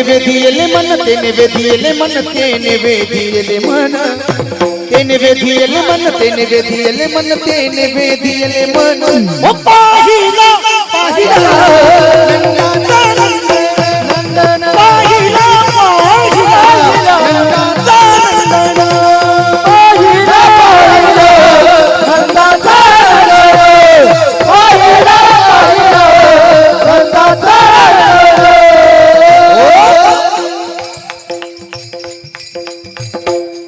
ತೆನೆವೆದಿಯಲೆ ಮನ ತೆನೆವೆದಿಯಲೆ ಮನ ತೆನೆವೆದಿಯಲೆ ಮನ. ತೆನೆವೆದಿಯಲೆ ಮನ ತೆನೆವೆದಿಯಲೆ ಮನ ತೆನೆವೆದಿಯಲೆ ಮನ. ಪಾಹಿಲ ಪಾಹಿಲ.